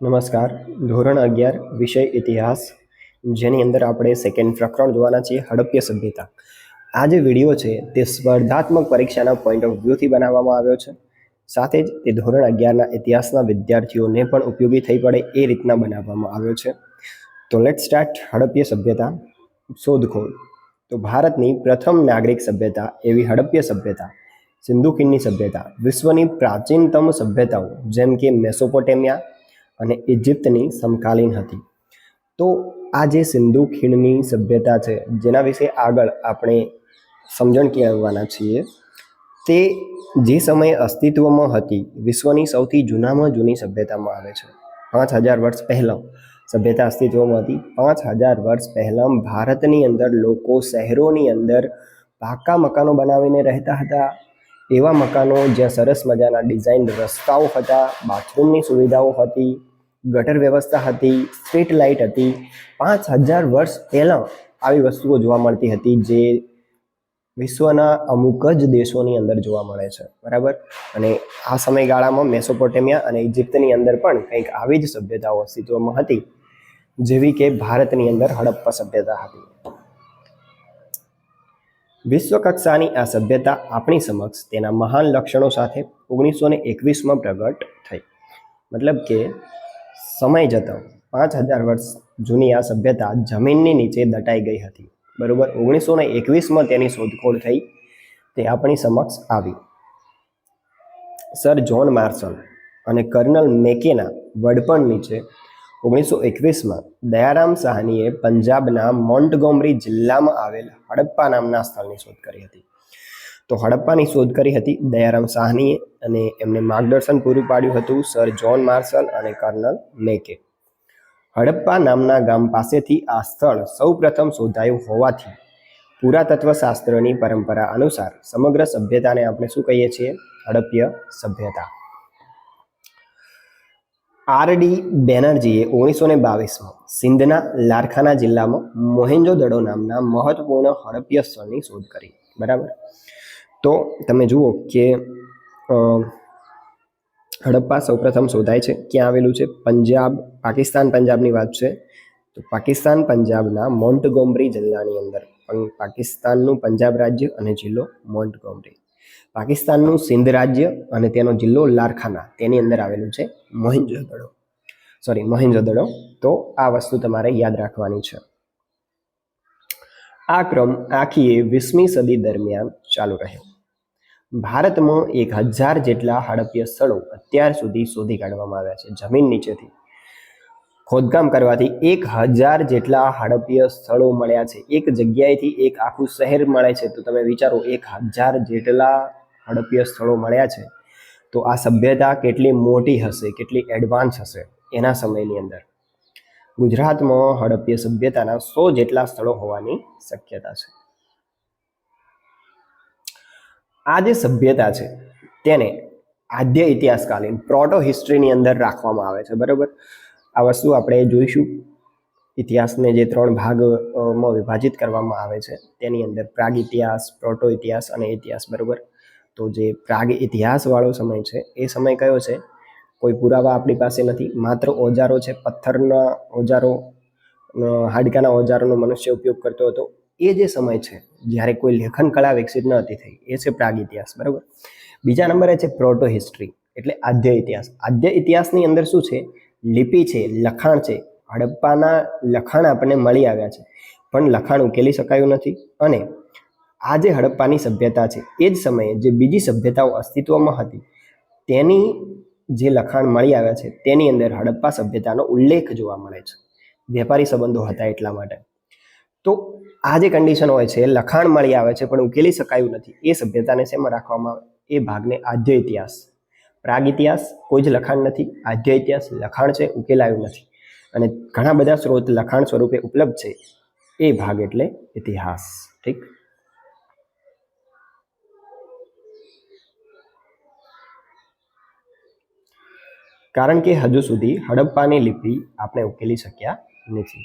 નમસ્કાર. ધોરણ અગિયાર, વિષય ઇતિહાસ, જેની અંદર આપણે સેકન્ડ પ્રકરણ જોવાના છીએ હડપ્ય સભ્યતા આ જે વીડિયો છે, તે સ્પર્ધાત્મક પરીક્ષાના પોઈન્ટ ઓફ વ્યૂથી બનાવવામાં આવ્યો છે. સાથે જ તે ધોરણ અગિયારના ઇતિહાસના વિદ્યાર્થીઓને પણ ઉપયોગી થઈ પડે એ રીતના બનાવવામાં આવ્યો છે. તો લેટ સ્ટાર્ટ હડપ્ય સભ્યતા શોધખોળ. તો ભારતની પ્રથમ નાગરિક સભ્યતા એવી હડપ્ય સભ્યતા, સિંધુ ખીણની સભ્યતા, વિશ્વની પ્રાચીનતમ સભ્યતાઓ, જેમ કે મેસોપોટેમિયા અને ઇજિપ્તની સમકાલીન હતી. તો આ જે સિંધુ ખીણની સભ્યતા છે, જેના વિશે આગળ આપણે સમજણ કેળવવાના છીએ, તે જે સમયે અસ્તિત્વમાં હતી, વિશ્વની સૌથી જૂનામાં જૂની સભ્યતામાં આવે છે. પાંચ હજાર વર્ષ પહેલાં સભ્યતા અસ્તિત્વમાં હતી. પાંચ હજાર વર્ષ પહેલાં ભારતની અંદર લોકો શહેરોની અંદર પાકા મકાનો બનાવીને રહેતા હતા. એવા મકાનો જ્યાં સરસ મજાના ડિઝાઇન રસ્તાઓ હતા, બાથરૂમની સુવિધાઓ હતી, ગટર વ્યવસ્થા હતી, સ્ટ્રીટ લાઇટ હતી. પાંચ હજાર વર્ષ પહેલાં આવી વસ્તુઓ જોવા મળતી હતી જે વિશ્વના અમુક જ દેશોની અંદર જોવા મળે છે. બરાબર? અને આ સમયગાળામાં મેસોપોટેમિયા અને ઇજિપ્તની અંદર પણ કંઈક આવી જ સભ્યતાઓ અસ્તિત્વમાં હતી, જેવી કે ભારતની અંદર હડપ્પા સભ્યતા હતી. વિશ્વ કક્ષાની આ સભ્યતા આપણી સમક્ષ તેના મહાન લક્ષણો સાથે ઓગણીસો ને એકવીસમાં પ્રગટ થઈ. મતલબ કે સમય જતો, પાંચ હજાર વર્ષ જૂની આ સભ્યતા જમીનની નીચે દટાઈ ગઈ હતી. બરોબર ઓગણીસો ને એકવીસમાં તેની શોધખોળ થઈ તે આપણી સમક્ષ આવી. સર જ્હોન માર્શલ અને કર્નલ મેકેના વડપણ નીચે ઓગણીસો એકવીસમાં દયારામ સાહનીએ પંજાબના મોન્ટગોમરી જિલ્લામાં આવેલ હડપ્પા નામના સ્થળની શોધ કરી હતી. તો હડપ્પાની શોધ કરી હતી દયારામ સાહનીએ અને એમને માર્ગદર્શન પૂરું પાડ્યું હતું સર જ્હોન માર્શલ અને કર્નલ મેકે. હડપ્પા નામના ગામ પાસેથી આ સ્થળ સૌપ્રથમ શોધાયું હોવાથી પુરાતત્વ શાસ્ત્રની પરંપરા અનુસાર સમગ્ર સભ્યતાને આપણે શું કહીએ છીએ? હડપ્ય સભ્યતા. આર ડી બેનર્જીએ ઓગણીસો ને બાવીસમાં સિંધના લારખાના જિલ્લામાં મોહેન્જો દડો નામના મહત્વપૂર્ણ હડપ્ય સ્થળની શોધ કરી. બરાબર? તો તમે જુઓ કે હડપ્પા સૌપ્રથમ શોધાય છે. ક્યાં આવેલું છે? પંજાબ, પાકિસ્તાન પંજાબની વાત છે. તો પાકિસ્તાન પંજાબના મોન્ટગોમરી જિલ્લાની અંદર પાકિસ્તાનનું પંજાબ રાજ્ય અને જિલ્લો મોન્ટગોમરી પાકિસ્તાનનું સિંધ રાજ્ય અને તેનો જિલ્લો લારખાના, તેની અંદર આવેલું છે મોહિંજોદડો સોરી મોહિંજોદડો તો આ વસ્તુ તમારે યાદ રાખવાની છે. આ ક્રમ આખી વીસમી સદી દરમિયાન ચાલુ રહ્યો. ભારતમાં એક હજાર જેટલા હડપ્ય સ્થળો અત્યાર સુધી શોધી કાઢવામાં આવ્યા છે. જમીન નીચેથી ખોદકામ કરવાથી એક હજાર જેટલા હડપીય સ્થળો મળ્યા છે. એક જગ્યાએથી એક આખું શહેર મળે છે. તો તમે વિચારો, એક હજાર જેટલા હડપીય સ્થળો મળ્યા છે. તો આ સભ્યતા કેટલી મોટી હશે, કેટલી એડવાન્સ હશે એના સમયની અંદર. ગુજરાતમાં હડપ્પીય સભ્યતાના સો જેટલા સ્થળો હોવાની શક્યતા છે. આ જે સભ્યતા છે, તેને આદ્ય ઇતિહાસકાલીન પ્રોટો હિસ્ટ્રીની અંદર રાખવામાં આવે છે. બરાબર? આ વસ્તુ આપણે જોઈશું. ઇતિહાસને જે ત્રણ ભાગમાં વિભાજિત કરવામાં આવે છે, તેની અંદર પ્રાગ ઇતિહાસ, પ્રોટો ઇતિહાસ અને ઇતિહાસ, બરાબર? તો જે પ્રાગ ઇતિહાસવાળો સમય છે, એ સમય કયો છે? કોઈ પુરાવા આપણી પાસે નથી, માત્ર ઓજારો છે, પથ્થરના ઓજારો હાડકાના ઓજારોનો મનુષ્ય ઉપયોગ કરતો હતો. એ જે સમય છે, જ્યારે કોઈ લેખન કળા વિકસિત ન હતી થઈ, એ છે પ્રાગ ઇતિહાસ, બરાબર? બીજા નંબરે છે પ્રોટો હિસ્ટ્રી, એટલે આદ્ય ઇતિહાસ. આદ્ય ઇતિહાસની અંદર શું છે? લિપિ છે, લખાણ છે, હડપ્પાના લખાણ આપણને મળી આવ્યા છે. પણ લખાણ ઉકેલી શકાયું નથી અને આ જે હડપ્પાની સભ્યતા છે, એ જ સમયે જે બીજી સભ્યતાઓ અસ્તિત્વમાં હતી, તેની જે લખાણ મળી આવ્યા છે, તેની અંદર હડપ્પા સભ્યતાનો ઉલ્લેખ જોવા મળે છે. વેપારી સંબંધો હતા એટલા માટે. તો આ જે કન્ડિશન હોય છે, લખાણ મળી આવે છે, પણ ઉકેલી શકાયું નથી, એ સભ્યતાને શેમાં રાખવામાં આવે? એ ભાગને આદ્ય ઇતિહાસ. પ્રાગ ઇતિહાસ કોઈ જ લખાણ નથી આધ્ય ઇતિહાસ લખાણ છે ઉકેલાયું નથી. અને ઘણા બધા સ્ત્રોત લખાણ સ્વરૂપે ઉપલબ્ધ છે, એ ભાગ એટલે ઇતિહાસ. ઠીક? કારણ કે હજુ સુધી હડપ્પાની લિપિ આપણે ઉકેલી શક્યા નથી.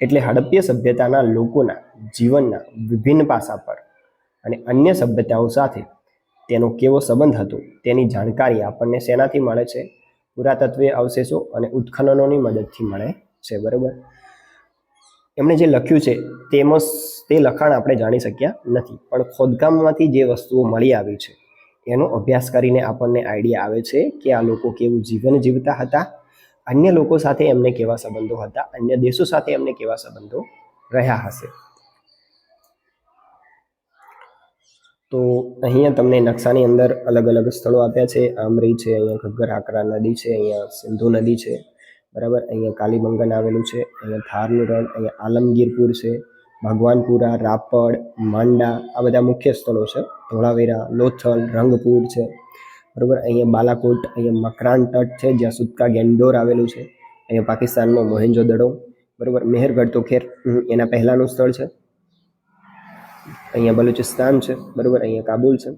એટલે હડપ્પીય સભ્યતાના લોકોના જીવનના વિભિન્ન પાસા પર અને અન્ય સભ્યતાઓ સાથે તેનો કેવો સંબંધ હતો તેની જાણકારી આપણને શેનાથી મળે છે? પુરાતત્વીય અવશેષો અને ઉત્ખનનોની મદદથી મળે છે, બરાબર? એમણે જે લખ્યું છે તેમાં તે લખાણ આપણે જાણી શક્યા નથી, પણ ખોદકામમાંથી જે વસ્તુઓ મળી આવી છે, એનો અભ્યાસ કરીને આપણને આઈડિયા આવે છે કે આ લોકો કેવું જીવન જીવતા હતા, અન્ય લોકો સાથે એમને કેવા સંબંધો હતા, અન્ય દેશો સાથે એમને કેવા સંબંધો રહ્યા હશે. તો અહીંયા તમને નકશાની અંદર અલગ અલગ સ્થળો આપ્યા છે. આમરી છે, અહીંયા ઘગ્ગર આકરા નદી છે, અહીંયા સિંધુ નદી છે, બરાબર? અહીંયા કાલીબંગન આવેલું છે, અહીંયા થારનું રણ, અહીંયા આલમગીરપુર છે, ભગવાનપુરા, રાપડ, માંડા, આ બધા મુખ્ય સ્થળો છે. ધોળાવીરા, લોથલ, રંગપુર છે, બરાબર? અહીંયા બાલાકોટ, અહીંયા મકરાન તટ છે, જ્યાં સુતકા ગેન્ડોર આવેલું છે. અહીંયા પાકિસ્તાનમાં મોહેન્જો દડો, બરાબર? મેહરગઢ તો ખેર એના પહેલાંનું સ્થળ છે. અહીંયા બલુચિસ્તાન છે, બરાબર? અહીંયા કાબુલ છે.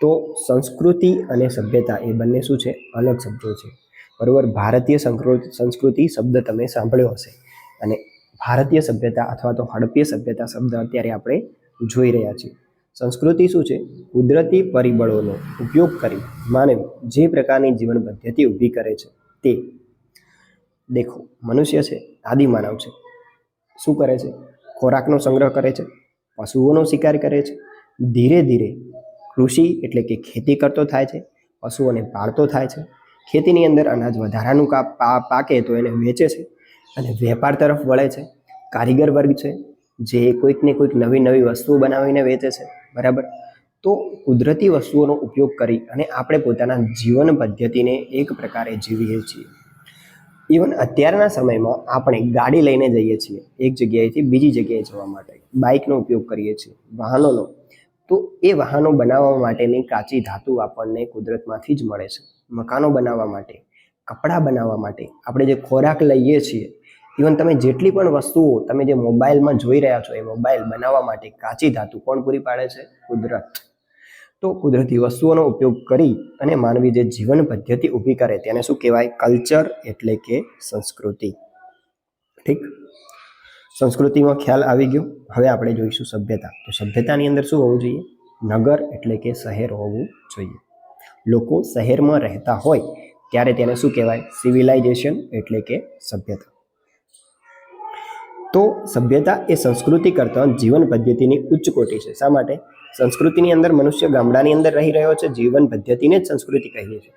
તો સંસ્કૃતિ અને સભ્યતા એ બંને શું છે? અલગ શબ્દો છે. બરાબર? ભારતીય સંસ્કૃતિ શબ્દ તમે સાંભળ્યો હશે. અને ભારતીય સભ્યતા અથવા તો હડપ્પીય સભ્યતા શબ્દ અત્યારે આપણે જોઈ રહ્યા છીએ. સંસ્કૃતિ શું છે? કુદરતી પરિબળોનો ઉપયોગ કરી માનવ જે પ્રકારની જીવન પદ્ધતિ ઊભી કરે છે તે. દેખો, મનુષ્ય છે આદિમાનવ છે. શું કરે છે? ખોરાકનો સંગ્રહ કરે છે, પશુઓનો શિકાર કરે છે. ધીરે ધીરે કૃષિ એટલે કે ખેતી કરતો થાય છે, પશુઓને પાળતો થાય છે. ખેતીની અંદર અનાજ વધારાનું પાકે તો એને વેચે છે અને વેપાર તરફ વળે છે. કારીગર વર્ગ છે, જે કોઈક ને કોઈક નવી નવી વસ્તુઓ બનાવીને વેચે છે, બરાબર? તો કુદરતી વસ્તુઓનો ઉપયોગ કરી અને આપણે પોતાના જીવન પદ્ધતિને એક પ્રકારે જીવીએ છીએ. ઇવન અત્યારના સમયમાં આપણે ગાડી લઈને જઈએ છીએ, એક જગ્યાએથી બીજી જગ્યાએ જવા માટે, બાઇકનો ઉપયોગ કરીએ છીએ, વાહનોનો, તો એ વાહનો બનાવવા માટેની કાચી ધાતુ આપણને કુદરતમાંથી જ મળે છે. મકાનો બનાવવા માટે, કપડાં બનાવવા માટે આપણે જે ખોરાક લઈએ છીએ ઇવન તમે જેટલી પણ વસ્તુઓ તમે જે મોબાઈલમાં જોઈ રહ્યા છો, એ મોબાઈલ બનાવવા માટે કાચી ધાતુ કોણ પૂરી પાડે છે? કુદરત. તો કુદરતી વસ્તુઓનો ઉપયોગ કરી અને માનવી જે જીવન પદ્ધતિ ઊભી કરે તેને શું કહેવાય? કલ્ચર એટલે કે સંસ્કૃતિ. ઠીક? સંસ્કૃતિમાં ખ્યાલ આવી ગયો. હવે આપણે જોઈશું સભ્યતા. તો સભ્યતાની અંદર શું હોવું જોઈએ? નગર એટલે કે શહેર હોવું જોઈએ. લોકો શહેરમાં રહેતા હોય ત્યારે તેને શું કહેવાય? સિવિલાઇઝેશન એટલે કે સભ્યતા. તો સભ્યતા એ સંસ્કૃતિ કરતાં જીવન પદ્ધતિની ઉચ્ચ કોટી છે. શા માટે? સંસ્કૃતિની અંદર મનુષ્ય ગામડાની અંદર રહી રહ્યો છે, જીવન પદ્ધતિને જ સંસ્કૃતિ કહીએ છીએ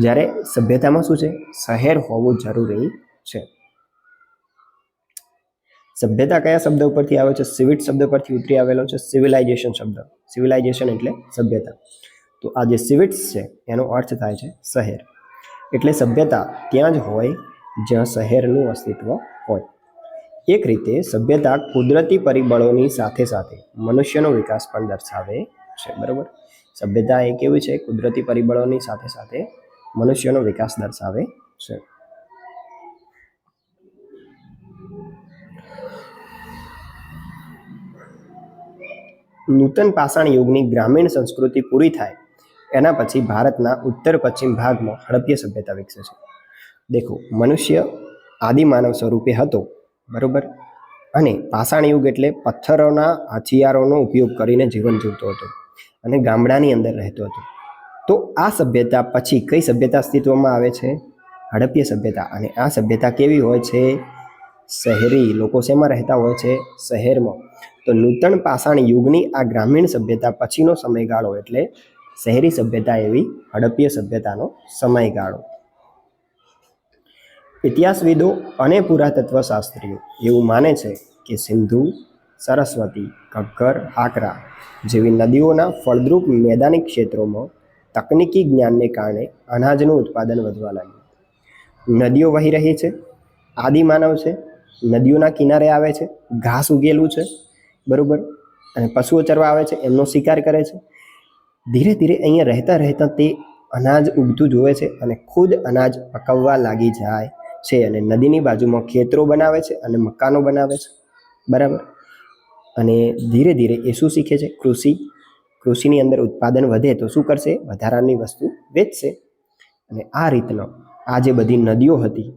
જ્યારે સભ્યતામાં શું છે? શહેર હોવું જરૂરી છે. સભ્યતા કયા શબ્દ ઉપરથી આવે છે? સિવિટ શબ્દ પરથી ઉતરી આવેલો છે સિવિલાઇઝેશન શબ્દ. સિવિલાઇઝેશન એટલે સભ્યતા. તો આ જે સિવિટ્સ છે, એનો અર્થ થાય છે શહેર. એટલે સભ્યતા ત્યાં જ હોય જ્યાં શહેરનું અસ્તિત્વ એક રીતે સભ્યતા કુદરતી પરિબળોની સાથે સાથે મનુષ્યનો વિકાસ પણ દર્શાવે છે, બરાબર? સભ્યતા એ કેવી છે? કુદરતી પરિબળોની સાથે સાથે મનુષ્યનો વિકાસ દર્શાવે છે. નૂતન પાષાણ યુગની ગ્રામીણ સંસ્કૃતિ પૂરી થાય, એના પછી ભારતના ઉત્તર પશ્ચિમ ભાગમાં હડપ્ય સભ્યતા વિકસે છે. દેખો, મનુષ્ય આદિમાનવ સ્વરૂપે હતો બરોબર? અને પાષાણ યુગ એટલે પથ્થરોના હથિયારોનો ઉપયોગ કરીને જીવન જીવતો હતો અને ગામડાની અંદર રહેતો હતો. તો આ સભ્યતા પછી કઈ સભ્યતા અસ્તિત્વમાં આવે છે? હડપ્ય સભ્યતા. અને આ સભ્યતા કેવી હોય છે? શહેરી લોકો શેમાં રહેતા હોય છે? શહેરમાં. તો નૂતન પાષાણ યુગની આ ગ્રામીણ સભ્યતા પછીનો સમયગાળો એટલે શહેરી સભ્યતા એવી હડપ્ય સભ્યતાનો સમયગાળો. ઇતિહાસવિદો અને પુરાતત્વ શાસ્ત્રીઓ એવું માને છે કે સિંધુ, સરસ્વતી ઘગ્ગર હાકરા જેવી નદીઓના ફળદ્રુપ મેદાની ક્ષેત્રોમાં તકનિકી જ્ઞાનને કારણે અનાજનું ઉત્પાદન વધવા લાગ્યું. નદીઓ વહી રહી છે આદિમાનવ છે, નદીઓના કિનારે આવે છે, ઘાસ ઉગેલું છે, બરાબર? અને પશુઓ ચરવા આવે છે, એમનો શિકાર કરે છે. ધીરે ધીરે અહીંયા રહેતા રહેતા તે અનાજ ઉગતું જોવે છે અને ખુદ અનાજ પકવવા લાગી જાય છે અને નદીની બાજુમાં ખેતરો બનાવે છે અને મકાનો બનાવે છે. બરાબર? અને ધીરે ધીરે એ શું શીખે છે કૃષિ. કૃષિની અંદર ઉત્પાદન વધે તો શું કરશે? વધારાની વસ્તુ વેચશે. અને આ રીતનો આ જે બધી નદીઓ હતી,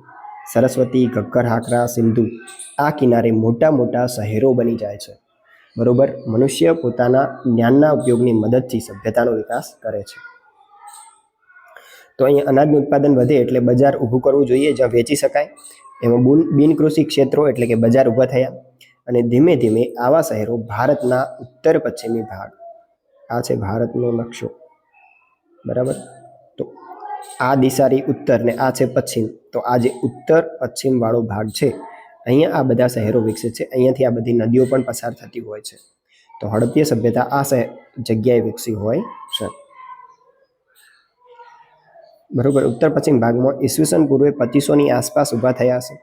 સરસ્વતી, ઘક્કર, હાકરા, સિંધુ, આ કિનારે મોટા મોટા શહેરો બની જાય છે. બરોબર? મનુષ્ય પોતાના જ્ઞાનના ઉપયોગની મદદથી સભ્યતાનો વિકાસ કરે છે. તો અહીંયા અનાજનું ઉત્પાદન વધે એટલે બજાર ઊભું કરવું જોઈએ, જ્યાં વેચી શકાય. એમાં બુન, બિનકૃષિ ક્ષેત્રો એટલે કે બજાર ઊભા થયા. અને ધીમે ધીમે આવા શહેરો ભારતના ઉત્તર પશ્ચિમી ભાગ. આ છે ભારતનો નકશો. બરાબર? તો આ દિશારી ઉત્તર ને આ છે પશ્ચિમ. તો આ જે ઉત્તર પશ્ચિમ વાળો ભાગ છે, અહીંયા આ બધા શહેરો વિકસે છે. અહીંયાથી આ બધી નદીઓ પણ પસાર થતી હોય છે. તો હડપ્પીય સભ્યતા આ જગ્યાએ વિકસી હોય છે. બરોબર. ઉત્તર પશ્ચિમ ભાગમાં ઈસવીસન પૂર્વે પચીસોની આસપાસ ઊભા થયા છે.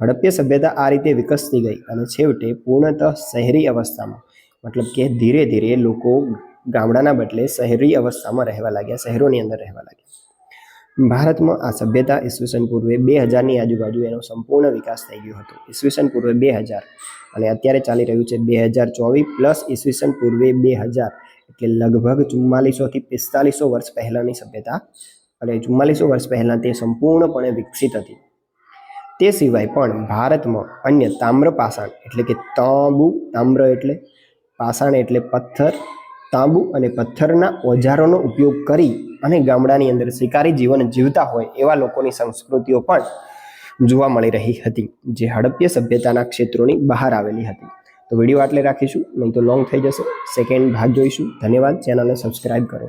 હડપ્પીય સભ્યતા આ રીતે વિકસતી ગઈ અને છેવટે પૂર્ણતઃ શહેરી અવસ્થામાં, મતલબ કે ધીરે ધીરે લોકો ગામડાના બદલે શહેરી અવસ્થામાં રહેવા લાગ્યા, શહેરોની અંદર રહેવા લાગ્યા. ભારતમાં આ સભ્યતા ઈસવીસન પૂર્વે બે હજારની આજુબાજુ એનો સંપૂર્ણ વિકાસ થઈ ગયો હતો. ઈસવીસન પૂર્વે બે હજાર અને અત્યારે ચાલી રહ્યું છે બે હજાર ચોવીસ પ્લસ ઈસવીસન પૂર્વે બે હજાર, એટલે લગભગ ચુમ્માલીસોથી પિસ્તાલીસો વર્ષ પહેલાંની સભ્યતા અને ચુમ્માલીસો વર્ષ પહેલાં તે સંપૂર્ણપણે વિકસિત હતી. તે સિવાય પણ ભારતમાં અન્ય તામ્ર પાષાણ એટલે કે તાંબુ, તામ્ર એટલે, પાષાણ એટલે પથ્થર, તાંબુ અને પથ્થરના ઓજારોનો ઉપયોગ કરી અને ગામડાની અંદર શિકારી જીવન જીવતા હોય એવા લોકોની સંસ્કૃતિઓ પણ જોવા મળી રહી હતી, જે હડપ્ય સભ્યતાના ક્ષેત્રોની બહાર આવેલી હતી. તો વીડિયો આટલે રાખીશું, નહીં તો લોંગ થઈ જશે. સેકન્ડ ભાગ જોઈશું. ધન્યવાદ. ચેનલને સબસ્ક્રાઇબ કરો.